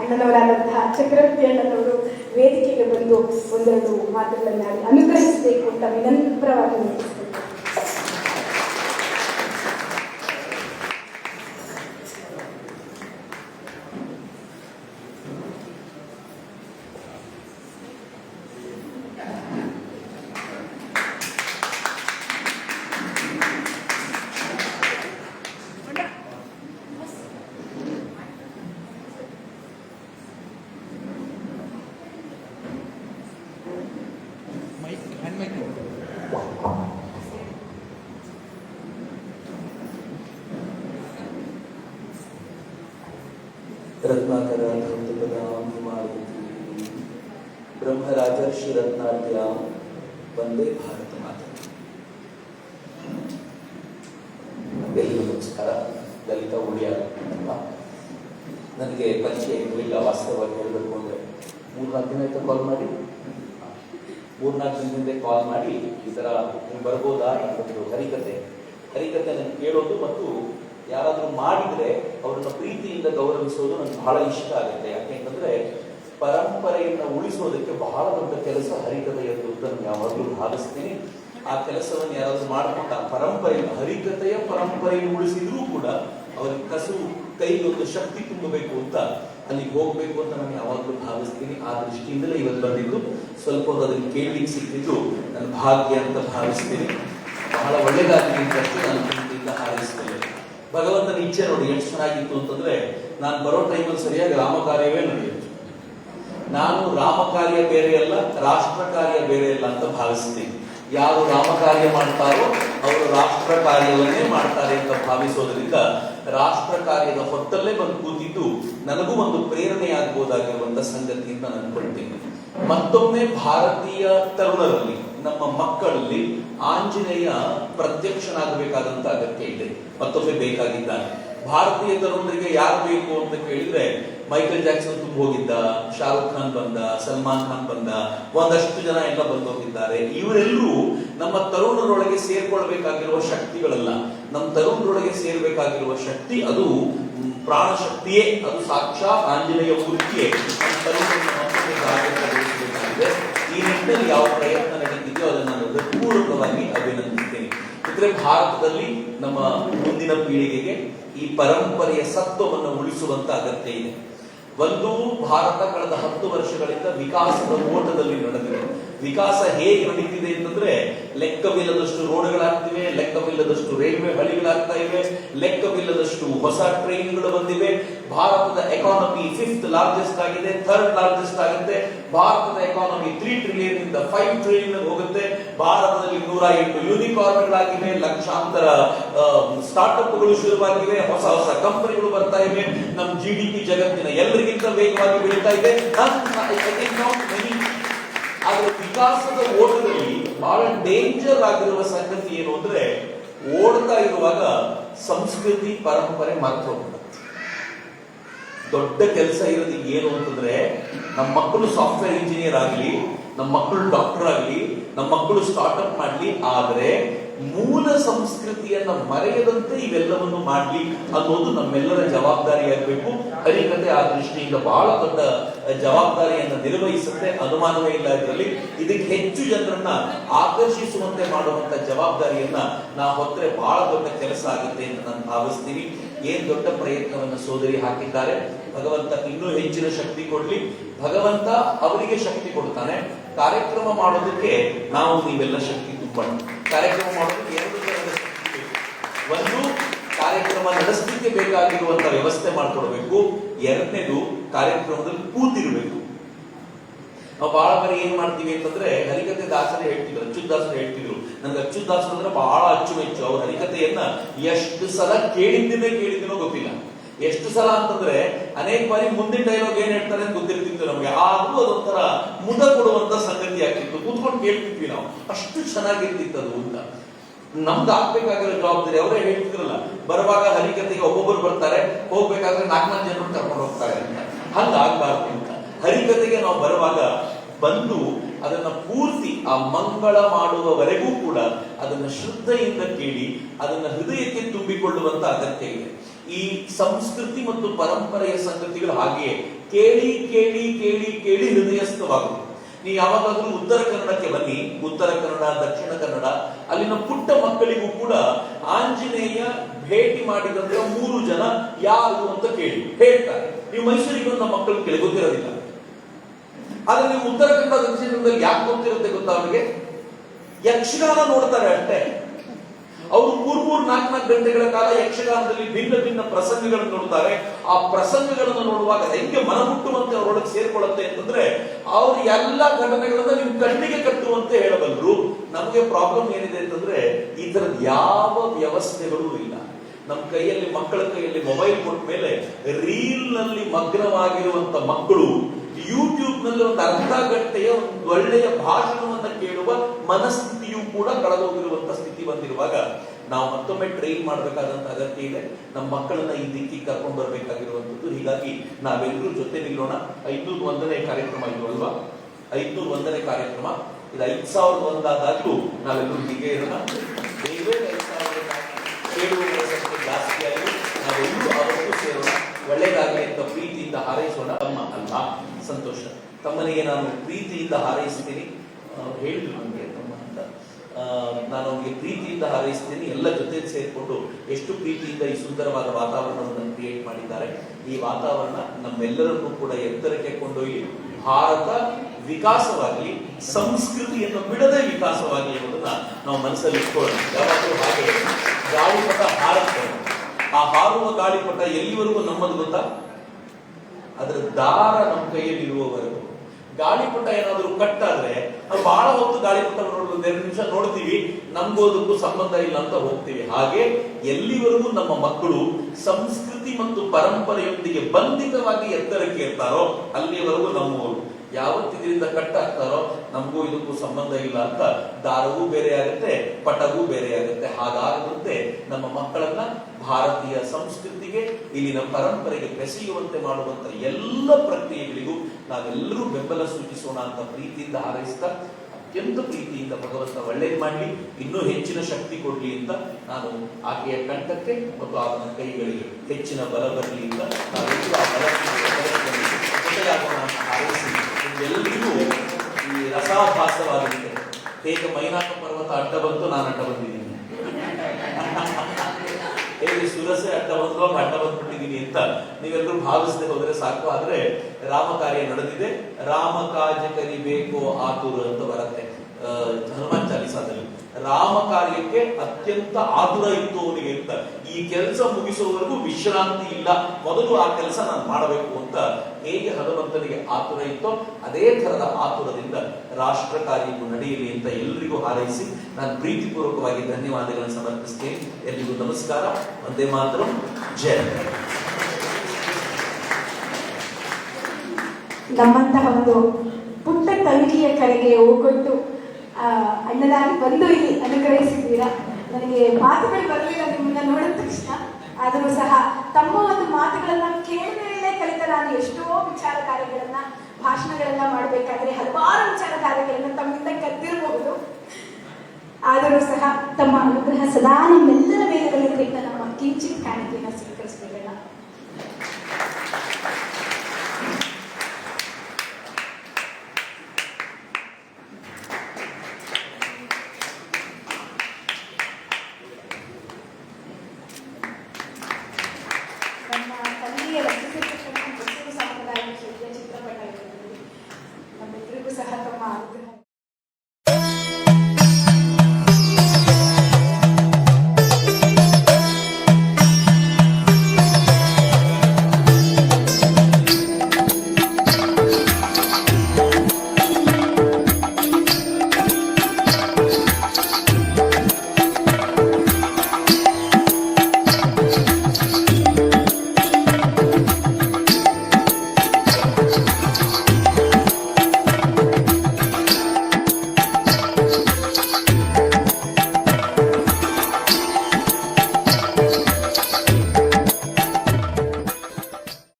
ಅಣ್ಣನವರಾದಂತಹ ಚಕ್ರವರ್ತಿ ಅಣ್ಣನವರು ವೇದಿಕೆಗೆ ಬಂದು ಒಂದೆರಡು ಮಾತುಗಳನ್ನಾಗಿ ಅನುಗ್ರಹಿಸಬೇಕು ಅಂತ ವಿನಮ್ರವಾಗಿ ವಿನಂತಿಸ್ತೇನೆ mic hand mic Ratnakar ಧೃತಪದಾಂ ಹಿಮಾಲಯತಿ ಬ್ರಹ್ಮರಾಜರ್ಷಿ ರತ್ನಾಟ್ಯ Vande Bharat ಮಾತೆ ಎಲ್ಲರಿಗೂ ನಮಸ್ಕಾರ ಲಲಿತ ಉಳಿಯ ನನಗೆ ಪರಿಚಯ ಇರಲಿಲ್ಲ ವಾಸ್ತವವಾಗಿ ಹೇಳಬೇಕು ಅಂದರೆ ಮೂರ್ನಾಲ್ಕು ದಿನ ಆಯ್ತು ಕಾಲ್ ಮಾಡಿ ಮೂರ್ನಾಲ್ಕು ದಿನದಿಂದ ಕಾಲ್ ಮಾಡಿ ಈ ಥರ ನೀವು ಬರ್ಬೋದಾ ಎಂಬುದು ಹರಿಕತೆ ಹರಿಕತೆ ನನಗೆ ಕೇಳೋದು ಮತ್ತು ಯಾರಾದರೂ ಮಾಡಿದರೆ ಅವರನ್ನ ಪ್ರೀತಿಯಿಂದ ಗೌರವಿಸೋದು ನನಗೆ ಬಹಳ ಇಷ್ಟ ಆಗುತ್ತೆ. ಯಾಕೆಂತಂದರೆ ಪರಂಪರೆಯನ್ನು ಉಳಿಸೋದಕ್ಕೆ ಬಹಳ ದೊಡ್ಡ ಕೆಲಸ ಹರಿಕತೆ ಅಂತ ನಾನು ಯಾವಾಗಲೂ ಭಾವಿಸ್ತೀನಿ. ಆ ಕೆಲಸವನ್ನು ಯಾರಾದರೂ ಮಾಡಿಕೊಂಡ ಆ ಪರಂಪರೆಯನ್ನು ಹರಿಕತೆಯ ಪರಂಪರೆಯನ್ನು ಉಳಿಸಿದ್ರೂ ಕೂಡ ಅವರಿಗೆ ಕಸು ಕೈಗೊಂದು ಶಕ್ತಿ ತುಂಬಬೇಕು ಅಂತ ಅಲ್ಲಿಗೆ ಹೋಗ್ಬೇಕು ಅಂತ ನಾನು ಯಾವಾಗಲೂ ಭಾವಿಸ್ತೀನಿ. ಆ ದೃಷ್ಟಿಯಿಂದಲೇ ಇವತ್ತು ಬಂದಿದ್ದು. ಸ್ವಲ್ಪ ಹೊತ್ತು ಅದನ್ನು ಕೇಳಲಿಕ್ಕೆ ಸಿಕ್ಕಿದ್ದು ನನ್ನ ಭಾಗ್ಯ ಅಂತ ಭಾವಿಸ್ತೀನಿ. ಬಹಳ ಒಳ್ಳೆಯದಾಗಲಿ ಅಂತ ನಾನು ಹಾರೈಸ್ತೇನೆ. ಭಗವಂತನ ಇಚ್ಛೆ ನೋಡಿ ಎಷ್ಟು ಚೆನ್ನಾಗಿತ್ತು ಅಂತಂದ್ರೆ ನಾನು ಬರೋ ಟೈಮಲ್ಲಿ ಸರಿಯಾಗಿ ರಾಮ ಕಾರ್ಯವೇ ನಡೆಯುತ್ತೆ ನಾನು ರಾಮ ಕಾರ್ಯ ಬೇರೆ ಅಲ್ಲ ರಾಷ್ಟ್ರ ಕಾರ್ಯ ಬೇರೆ ಅಲ್ಲ ಅಂತ ಭಾವಿಸ್ತೀನಿ. ಯಾರು ರಾಮ ಕಾರ್ಯ ಮಾಡ್ತಾರೋ ಅವರು ರಾಷ್ಟ್ರ ಕಾರ್ಯವನ್ನೇ ಮಾಡ್ತಾರೆ ಅಂತ ಭಾವಿಸೋದ್ರಿಂದ ರಾಷ್ಟ್ರ ಕಾರ್ಯದ ಹೊತ್ತಲ್ಲೇ ಬಂದು ಕೂತಿದ್ದು ನನಗೂ ಒಂದು ಪ್ರೇರಣೆಯಾಗಬಹುದಾಗಿರುವಂತ ಸಂಗತಿ ಅಂತ ನಾನು ಅನ್ಕೊಳ್ತೀನಿ. ಮತ್ತೊಮ್ಮೆ ಭಾರತೀಯ ತರುಣರಲ್ಲಿ, ನಮ್ಮ ಮಕ್ಕಳಲ್ಲಿ ಆಂಜನೇಯ ಪ್ರತ್ಯಕ್ಷನಾಗಬೇಕಾದಂತ ಅಗತ್ಯ ಇದೆ. ಮತ್ತೊಮ್ಮೆ ಬೇಕಾಗಿದ್ದಾನೆ. ಭಾರತೀಯ ತರುಣರಿಗೆ ಯಾರು ಬೇಕು ಅಂತ ಕೇಳಿದ್ರೆ ಮೈಕಲ್ ಜಾಕ್ಸನ್ ಹೋಗಿದ್ದ, ಶಾರುಖ್ ಖಾನ್ ಬಂದ, ಸಲ್ಮಾನ್ ಖಾನ್ ಬಂದ, ಒಂದಷ್ಟು ಜನ ಎಲ್ಲ ಬಂದೋಗಿದ್ದಾರೆ. ಇವರೆಲ್ಲರೂ ನಮ್ಮ ತರುಣರೊಳಗೆ ಸೇರ್ಕೊಳ್ಬೇಕಾಗಿರುವ ಶಕ್ತಿಗಳಲ್ಲ. ನಮ್ಮ ತರುಣರೊಳಗೆ ಸೇರ್ಬೇಕಾಗಿರುವ ಶಕ್ತಿ ಅದು ಪ್ರಾಣ ಶಕ್ತಿಯೇ ಅದು ಸಾಕ್ಷಾತ್ ಆಂಜನೇಯ ಮೂರ್ತಿಯೇ. ಈ ನಿಟ್ಟಿನಲ್ಲಿ ಯಾವ ಪ್ರಯತ್ನ ನಡೀತಿದೆಯೋ ಅದನ್ನು ನಾನು ಹೃತ್ಪೂರ್ವಕವಾಗಿ ಅಭಿನಂದಿಸ್ತೇನೆ ಇದ್ರೆ ಭಾರತದಲ್ಲಿ ನಮ್ಮ ಮುಂದಿನ ಪೀಳಿಗೆಗೆ ಈ ಪರಂಪರೆಯ ಸತ್ವವನ್ನು ಉಳಿಸುವಂತ ಅಗತ್ಯ ಇದೆ. ಒಂದು ಭಾರತ ಕಳೆದ ಹತ್ತು ವರ್ಷಗಳಿಂದ ವಿಕಾಸದ ಓಟದಲ್ಲಿ ನಡೆದಿದೆ. ವಿಕಾಸ ಹೇಗೆ ನಡೀತಿದೆ ಅಂತಂದ್ರೆ ಲೆಕ್ಕವಿಲ್ಲದಷ್ಟು ರೋಡ್ಗಳಾಗ್ತಿವೆ, ಲೆಕ್ಕವಿಲ್ಲದಷ್ಟು ರೈಲ್ವೆ ಹಳಿಗಳಾಗ್ತಾ ಇವೆ, ಲೆಕ್ಕವಿಲ್ಲದಷ್ಟು ಹೊಸ ಟ್ರೈನ್ಗಳು ಬಂದಿವೆ. ಭಾರತದ ಎಕಾನಮಿ ಫಿಫ್ತ್ ಲಾರ್ಜೆಸ್ಟ್ ಆಗಿದೆ ಥರ್ಡ್ ಲಾರ್ಜೆಸ್ಟ್ ಆಗುತ್ತೆ. ಭಾರತದ ಎಕಾನಮಿ ತ್ರೀ ಟ್ರಿಲಿಯನ್ ಇಂದ ಫೈವ್ ಟ್ರಿಲಿಯನ್ ಹೋಗುತ್ತೆ. ಭಾರತದಲ್ಲಿ ನೂರ ಎಂಟು ಯೂನಿಕಾರ್ನ್ಗಳಾಗಿವೆ ಲಕ್ಷಾಂತರ ಸ್ಟಾರ್ಟ್ಅಪ್ಗಳು ಶುರುವಾಗಿವೆ, ಹೊಸ ಹೊಸ ಕಂಪನಿಗಳು ಬರ್ತಾ ಇವೆ. ನಮ್ಮ ಜಿ ಡಿ ಪಿ ಜಗತ್ತಿನ ಎಲ್ಲರಿಗಿಂತ ವೇಗವಾಗಿ ಬೆಳೀತಾ ಇದೆ. ವಿಕಾಸದ ಓಟದಲ್ಲಿ ಬಹಳ ಡೇಂಜರ್ ಆಗಿರುವ ಸಂಗತಿ ಏನು ಅಂದ್ರೆ, ಓಡ್ತಾ ಇರುವಾಗ ಸಂಸ್ಕೃತಿ ಪರಂಪರೆ ಹೋಗ್ಬಿಡುತ್ತೆ ದೊಡ್ಡ ಕೆಲಸ ಇರೋದು ಏನು ಅಂತಂದ್ರೆ ನಮ್ಮ ಮಕ್ಕಳು ಸಾಫ್ಟ್ವೇರ್ ಇಂಜಿನಿಯರ್ ಆಗಲಿ ನಮ್ಮ ಮಕ್ಕಳು ಡಾಕ್ಟರ್ ಆಗಲಿ ನಮ್ಮ ಮಕ್ಕಳು ಸ್ಟಾರ್ಟ್ಅಪ್ ಮಾಡಲಿ, ಆದ್ರೆ ಸಂಸ್ಕೃತಿಯನ್ನ ಮರೆಯದಂತೆ ಇವೆಲ್ಲವನ್ನು ಮಾಡಲಿ ಅನ್ನೋದು ನಮ್ಮೆಲ್ಲರ ಜವಾಬ್ದಾರಿ ಆಗಬೇಕು. ಹರಿಕತೆ ಆ ದೃಷ್ಟಿಯಿಂದ ಬಹಳ ದೊಡ್ಡ ಜವಾಬ್ದಾರಿಯನ್ನು ನಿರ್ವಹಿಸುತ್ತೆ. ಅನುಮಾನವೇ ಇಲ್ಲ ಇದರಲ್ಲಿ ಇದಕ್ಕೆ ಹೆಚ್ಚು ಜನರನ್ನ ಆಕರ್ಷಿಸುವಂತೆ ಮಾಡುವಂತ ಜವಾಬ್ದಾರಿಯನ್ನ ನಾವು ಹೊತ್ತರೆ ಬಹಳ ದೊಡ್ಡ ಕೆಲಸ ಆಗುತ್ತೆ ಅಂತ ನಾನು ಭಾವಿಸ್ತೀನಿ. ಏನ್ ದೊಡ್ಡ ಪ್ರಯತ್ನವನ್ನು ಸೋದರಿ ಹಾಕಿದ್ದಾರೆ. ಭಗವಂತ ಇನ್ನೂ ಹೆಚ್ಚಿನ ಶಕ್ತಿ ಕೊಡ್ಲಿ. ಭಗವಂತ ಅವರಿಗೆ ಶಕ್ತಿ ಕೊಡ್ತಾನೆ. ಕಾರ್ಯಕ್ರಮ ಮಾಡೋದಕ್ಕೆ ನಾವು ನೀವೆಲ್ಲ ಶಕ್ತಿ ತುಂಬ ಕಾರ್ಯಕ್ರಮ ಮಾಡೋದಕ್ಕೆ ಎರಡು ತರದ ಶಕ್ತಿ ಬೇಕು. ಒಂದು ಕಾರ್ಯಕ್ರಮ ನಡೆಸಲಿಕ್ಕೆ ಬೇಕಾಗಿರುವಂತ ವ್ಯವಸ್ಥೆ ಮಾಡ್ಕೊಡ್ಬೇಕು. ಎರಡನೇದು ಕಾರ್ಯಕ್ರಮದಲ್ಲಿ ಕೂತಿರ್ಬೇಕು. ನಾವು ಬಹಳ ಬಾರಿ ಏನ್ ಮಾಡ್ತೀವಿ ಅಂತಂದ್ರೆ ಹರಿಕತೆ ದಾಸರೇ ಹೇಳ್ತಿದ್ರು ಅಚ್ಚುದಾಸರು ಹೇಳ್ತಿದ್ರು. ನನ್ಗೆ ಅಚ್ಚುದಾಸರು ಅಂದ್ರೆ ಬಹಳ ಅಚ್ಚುಮೆಚ್ಚು. ಅವ್ರ ಹರಿಕತೆಯನ್ನ ಎಷ್ಟು ಸಲ ಕೇಳಿದ್ದೇನೆ ಕೇಳಿದ್ದೀನೋ ಗೊತ್ತಿಲ್ಲ. ಎಷ್ಟು ಸಲ ಅಂತಂದ್ರೆ ಅನೇಕ ಬಾರಿ ಮುಂದಿನ ಡೈಲಾಗ್ ಏನ್ ಹೇಳ್ತಾರೆ ಅಂತ ಗೊತ್ತಿರ್ತಿತ್ತು ನಮ್ಗೆ. ಆದ್ರೂ ಅದೊಂಥರ ಮುದ ಕೊಡುವಂತ ಸಂಗತಿ ಆಗ್ತಿತ್ತು. ಕೂತ್ಕೊಂಡು ಕೇಳ್ತಿದ್ವಿ ನಾವು. ಅಷ್ಟು ಚೆನ್ನಾಗಿರ್ತಿತ್ತು ಅದು ಅಂತ. ನಮ್ದು ಆಗ್ಬೇಕಾಗಿರೋ ಜವಾಬ್ದಾರಿ ಅವರೇ ಹೇಳ್ತಿದ್ರಲ್ಲ, ಬರುವಾಗ ಹರಿಕತೆಗೆ ಒಬ್ಬೊಬ್ಬರು ಬರ್ತಾರೆ, ಹೋಗ್ಬೇಕಾದ್ರೆ ನಾಲ್ಕು ಜನರು ಕರ್ಕೊಂಡು ಹೋಗ್ತಾರೆ ಅಂತ. ಹಂಗ ಆಗ್ಬಾರ್ದು ಅಂತ. ಹರಿಕತೆಗೆ ನಾವು ಬರುವಾಗ ಬಂದು ಅದನ್ನ ಪೂರ್ತಿ ಆ ಮಂಗಳ ಮಾಡುವವರೆಗೂ ಕೂಡ ಅದನ್ನ ಶ್ರದ್ಧೆಯಿಂದ ಕೇಳಿ, ಅದನ್ನ ಹೃದಯಕ್ಕೆ ತುಂಬಿಕೊಳ್ಳುವಂತ ಅಗತ್ಯ ಇದೆ. ಈ ಸಂಸ್ಕೃತಿ ಮತ್ತು ಪರಂಪರೆಯ ಸಂಗತಿಗಳು ಹಾಗೆಯೇ. ಕೇಳಿ ಕೇಳಿ ಕೇಳಿ ಕೇಳಿ ಹೃದಯಸ್ಥವಾಗುವುದು. ನೀವು ಯಾವಾಗಾದ್ರೂ ಉತ್ತರ ಕನ್ನಡಕ್ಕೆ ಬನ್ನಿ. ಉತ್ತರ ಕನ್ನಡ, ದಕ್ಷಿಣ ಕನ್ನಡ. ಅಲ್ಲಿನ ಪುಟ್ಟ ಮಕ್ಕಳಿಗೂ ಕೂಡ ಆಂಜನೇಯ ಭೇಟಿ ಮಾಡಿದಂತ ಮೂರು ಜನ ಯಾರು ಅಂತ ಕೇಳಿ. ಹೇಳ್ತಾರೆ. ನೀವು ಮೈಸೂರಿಗೆ ಬಂದ ಮಕ್ಕಳು ಕೇಳಿ, ಗೊತ್ತಿರೋದಿಲ್ಲ. ಆದ್ರೆ ನೀವು ಉತ್ತರ ಕನ್ನಡ ದಕ್ಷಿಣ ಯಾಕೆ ಗೊತ್ತಿರುತ್ತೆ ಗೊತ್ತಾ ಅವರಿಗೆ? ಯಕ್ಷಗಾನ ನೋಡ್ತಾರೆ ಅಷ್ಟೇ. ಅವರು ಮೂರ್ ಮೂರ್ ನಾಲ್ಕು ನಾಲ್ಕು ಗಂಟೆಗಳ ಕಾಲ ಯಕ್ಷಗಾನದಲ್ಲಿ ಭಿನ್ನ ಭಿನ್ನ ಪ್ರಸಂಗಗಳನ್ನು ನೋಡ್ತಾರೆ. ಆ ಪ್ರಸಂಗಗಳನ್ನು ನೋಡುವಾಗ ಹೆಂಗೆ ಮನಮುಟ್ಟುವಂತೆ ಅವರೊಳಗೆ ಸೇರ್ಕೊಳ್ಳುತ್ತೆ ಅಂತಂದ್ರೆ ಅವ್ರ ಎಲ್ಲ ಘಟನೆಗಳನ್ನ ನಿಮ್ ಕಣ್ಣಿಗೆ ಕಟ್ಟುವಂತೆ ಹೇಳಬಲ್ಲರು. ನಮಗೆ ಪ್ರಾಬ್ಲಮ್ ಏನಿದೆ ಅಂತಂದ್ರೆ ಈ ತರದ ಯಾವ ವ್ಯವಸ್ಥೆಗಳು ಇಲ್ಲ. ನಮ್ಮ ಕೈಯಲ್ಲಿ ಮಕ್ಕಳ ಕೈಯಲ್ಲಿ ಮೊಬೈಲ್ ಕೊಟ್ಟ ಮೇಲೆ ರೀಲ್ನಲ್ಲಿ ಮಗ್ನವಾಗಿರುವಂತ ಮಕ್ಕಳು ಯೂಟ್ಯೂಬ್ನಲ್ಲಿ ಒಂದು ಅರ್ಧ ಗಂಟೆಯ ಒಂದು ಒಳ್ಳೆಯ ಭಾಷಣವನ್ನು ಕೇಳುವ ಮನಸ್ಥಿತಿಯೂ ಕೂಡ ಕಳೆದೋಗಿರುವಂತಹ ಸ್ಥಿತಿ ಬಂದಿರುವಾಗ ನಾವು ಮತ್ತೊಮ್ಮೆ ಟ್ರೈನ್ ಮಾಡಬೇಕಾದಂತ ಅಗತ್ಯ ಇದೆ. ನಮ್ಮ ಮಕ್ಕಳನ್ನ ಈ ರೀತಿ ಕರ್ಕೊಂಡು ಬರಬೇಕಾಗಿರುವಂತದ್ದು ಹೀಗಾಗಿ ನಾವೆಲ್ಲರೂ ಜೊತೆ ನಿಲ್ಲೋಣ. ಐದ್ನೂರ ಒಂದನೇ ಕಾರ್ಯಕ್ರಮ ಇದು ಅಲ್ವಾ? ಐದ್ನೂರ ಒಂದನೇ ಕಾರ್ಯಕ್ರಮ. ಇದು ಐದ್ ಸಾವಿರದ ಒಂದಾದಾಗ್ಲೂ ನಾವೆಲ್ಲರೂ ಹೀಗೆ ಇರೋಣ. ಜಾಸ್ತಿ ಆಗಿ ನಾವೆಲ್ಲರೂ ಅವತ್ತು ಸೇರೋಣ. ಒಳ್ಳೆಯದಾಗಲಿ ಅಂತ ಪ್ರೀತಿಯಿಂದ ಹಾರೈಸೋಣ. ತಮ್ಮ ಸಂತೋಷ. ತಮ್ಮನಿಗೆ ನಾನು ಪ್ರೀತಿಯಿಂದ ಹಾರೈಸ್ತೀನಿ. ಹೇಳಿದ್ರು ನನಗೆ ಅಂತ. ನಾನು ಅವನಿಗೆ ಪ್ರೀತಿಯಿಂದ ಹಾರೈಸ್ತೀನಿ. ಎಲ್ಲ ಜೊತೆ ಸೇರಿಕೊಂಡು ಎಷ್ಟು ಪ್ರೀತಿಯಿಂದ ಈ ಸುಂದರವಾದ ವಾತಾವರಣವನ್ನು ಕ್ರಿಯೇಟ್ ಮಾಡಿದ್ದಾರೆ. ಈ ವಾತಾವರಣ ನಮ್ಮೆಲ್ಲರನ್ನೂ ಕೂಡ ಎತ್ತರಕ್ಕೆ ಕೊಂಡೊಯ್ಯಿ ಭಾರತ ವಿಕಾಸವಾಗಲಿ, ಸಂಸ್ಕೃತಿಯನ್ನು ಬಿಡದೆ ವಿಕಾಸವಾಗಲಿ ಎಂಬುದನ್ನ ನಾವು ಮನಸ್ಸಲ್ಲಿ ಇಟ್ಕೊಳ್ಳೋಣ. ಯಾವಾಗಲೂ ಹಾಗೆ ಗಾಳಿಪಟ ಹಾರುತ್ತೆ. ಆ ಹಾರುವ ಗಾಳಿಪಟ ಎಲ್ಲಿವರೆಗೂ ನಮ್ಮದು ಗೊತ್ತಾ? ಅದರ ದಾರ ನಮ್ಮ ಕೈಯಲ್ಲಿ ಇರುವವರೆಗೂ. ಗಾಳಿಪಟ ಏನಾದರೂ ಕಟ್ಟಾದ್ರೆ ನಾವು ಬಹಳ ಹೊತ್ತು ಗಾಳಿಪಟ ಒಂದ್ ಎರಡು ನಿಮಿಷ ನೋಡ್ತೀವಿ ನಮ್ಗೋದಕ್ಕೂ ಸಂಬಂಧ ಇಲ್ಲ ಅಂತ ಹೋಗ್ತೀವಿ. ಹಾಗೆ ಎಲ್ಲಿವರೆಗೂ ನಮ್ಮ ಮಕ್ಕಳು ಸಂಸ್ಕೃತಿ ಮತ್ತು ಪರಂಪರೆಯೊಂದಿಗೆ ಬಂಧಿತವಾಗಿ ಎತ್ತರಕ್ಕೆ ಇರ್ತಾರೋ ಅಲ್ಲಿವರೆಗೂ ನಮ್ಮವರು. ಯಾವತ್ತು ಇದರಿಂದ ಕಟ್ಟಾಗ್ತಾರೋ ನಮಗೂ ಇದಕ್ಕೂ ಸಂಬಂಧ ಇಲ್ಲ ಅಂತ ದಾರವೂ ಬೇರೆ ಆಗುತ್ತೆ ಪಟವೂ ಬೇರೆ ಆಗುತ್ತೆ ಹಾಗಾಗದಂತೆ ನಮ್ಮ ಮಕ್ಕಳನ್ನ ಭಾರತೀಯ ಸಂಸ್ಕೃತಿಗೆ, ಇಲ್ಲಿನ ಪರಂಪರೆಗೆ ಬೆಸೆಯುವಂತೆ ಮಾಡುವಂತ ಎಲ್ಲ ಪ್ರಕ್ರಿಯೆಗಳಿಗೂ ನಾವೆಲ್ಲರೂ ಬೆಂಬಲ ಸೂಚಿಸೋಣ ಅಂತ ಪ್ರೀತಿಯಿಂದ ಹಾರೈಸ್ತಾ, ಅತ್ಯಂತ ಪ್ರೀತಿಯಿಂದ ಭಗವಂತ ಒಳ್ಳೇದು ಮಾಡಲಿ, ಇನ್ನೂ ಹೆಚ್ಚಿನ ಶಕ್ತಿ ಕೊಡ್ಲಿ ಅಂತ ನಾನು ಆಕೆಯ ಕಂಠಕ್ಕೆ ಮತ್ತು ಆತನ ಕೈಗಳಿಗೆ ಹೆಚ್ಚಿನ ಬಲ ಬರಲಿ ಅಂತ ನಾವೆಲ್ಲರೂ ಆ ಅಂತ ಹಾರೈಸಿ ನಿಮ್ಗೆಲ್ಲರಿಗೂ ಈ ರಸಾಭಾಸವಾಗುತ್ತೆ ಹೇಗೆ ಮೈನಾಕ ಪರ್ವತ ಅಡ್ಡ ಬಂತು, ನಾನು ಅಡ್ಡ ಬಂದಿದ್ದೀನಿ. ಹೇಗೆ ಸುರಸೆ ಅಡ್ಡ ಬಂದು ಅಡ್ಡ ಬಂದ್ಬಿಟ್ಟಿದ್ದೀನಿ ಅಂತ ನೀವೆಲ್ಲರೂ ಭಾವಿಸದೆ ಹೋದ್ರೆ ಸಾಕು. ಆದ್ರೆ ರಾಮ ಕಾರ್ಯ ನಡೆದಿದೆ. ರಾಮ ಕಾಜ ಕರಿಬೇಕು ಆತುರ ಅಂತ ಬರುತ್ತೆ ಹನುಮಾನ್ ಚಾಲಿಸಾದಲ್ಲಿ. ರಾಮ ಕಾರ್ಯಕ್ಕೆ ಅತ್ಯಂತ ಆತುರ ಇತ್ತು ಅವನಿಗೆ ಅಂತ. ಈ ಕೆಲಸ ಮುಗಿಸುವವರೆಗೂ ವಿಶ್ರಾಂತಿ ಇಲ್ಲ. ಮೊದಲು ಆ ಕೆಲಸ ನಾನು ಮಾಡಬೇಕು ಅಂತ ಹೇಗೆ ಹನುಮಂತನಿಗೆ ಆತುರ ಇತ್ತೋ ಅದೇ ತರದ ಆತುರದಿಂದ ರಾಷ್ಟ್ರ ಕಾರ್ಯವು ನಡೆಯಲಿ ಅಂತ ಎಲ್ರಿಗೂ ಹಾರೈಸಿ ನಾನು ಪ್ರೀತಿಪೂರ್ವಕವಾಗಿ ಧನ್ಯವಾದಗಳನ್ನು ಸಮರ್ಪಿಸ್ತೇನೆ. ಎಲ್ರಿಗೂ ನಮಸ್ಕಾರ. ಒಂದೇ ಮಾತ್ರ ಜಯ ನಮ್ಮಂತಹ ಒಂದು ಪುಟ್ಟ ತಂಗಿಯ ಕರೆಗೆ ಓಗೊಟ್ಟು ಆ, ಅಣ್ಣನಾಗಿ ಬಂದು ಇಲ್ಲಿ ಅನುಗ್ರಹಿಸಿದ್ದೀರಾ? ನನಗೆ ಮಾತುಗಳು ಬರಲಿಲ್ಲ, ನಿಮ್ಮನ್ನ ನೋಡಿದ ತಕ್ಷಣ. ಆದರೂ ಸಹ ತಮ್ಮ ಒಂದು ಮಾತುಗಳನ್ನ ಕೇಳಿದ್ರೆ ಕಲಿತ ನಾನು ಎಷ್ಟೋ ವಿಚಾರ ಕಾರ್ಯಗಳನ್ನ, ಭಾಷಣಗಳನ್ನ ಮಾಡಬೇಕಾದ್ರೆ ಹಲವಾರು ವಿಚಾರ ಕಾರ್ಯಗಳನ್ನ ತಮ್ಮಿಂದ ಕದ್ದಿರಬಹುದು ಆದರೂ ಸಹ ತಮ್ಮ ಅನುಗ್ರಹ ಸದಾ ನಿಮ್ಮೆಲ್ಲರ ಮೇಲೆ ಅಂತ ನಮ್ಮ ಕಿಂಚಿತ್ ಕಾಣಿಕೆಯನ್ನು ಸ್ವೀಕರಿಸಬೇಕಲ್ಲ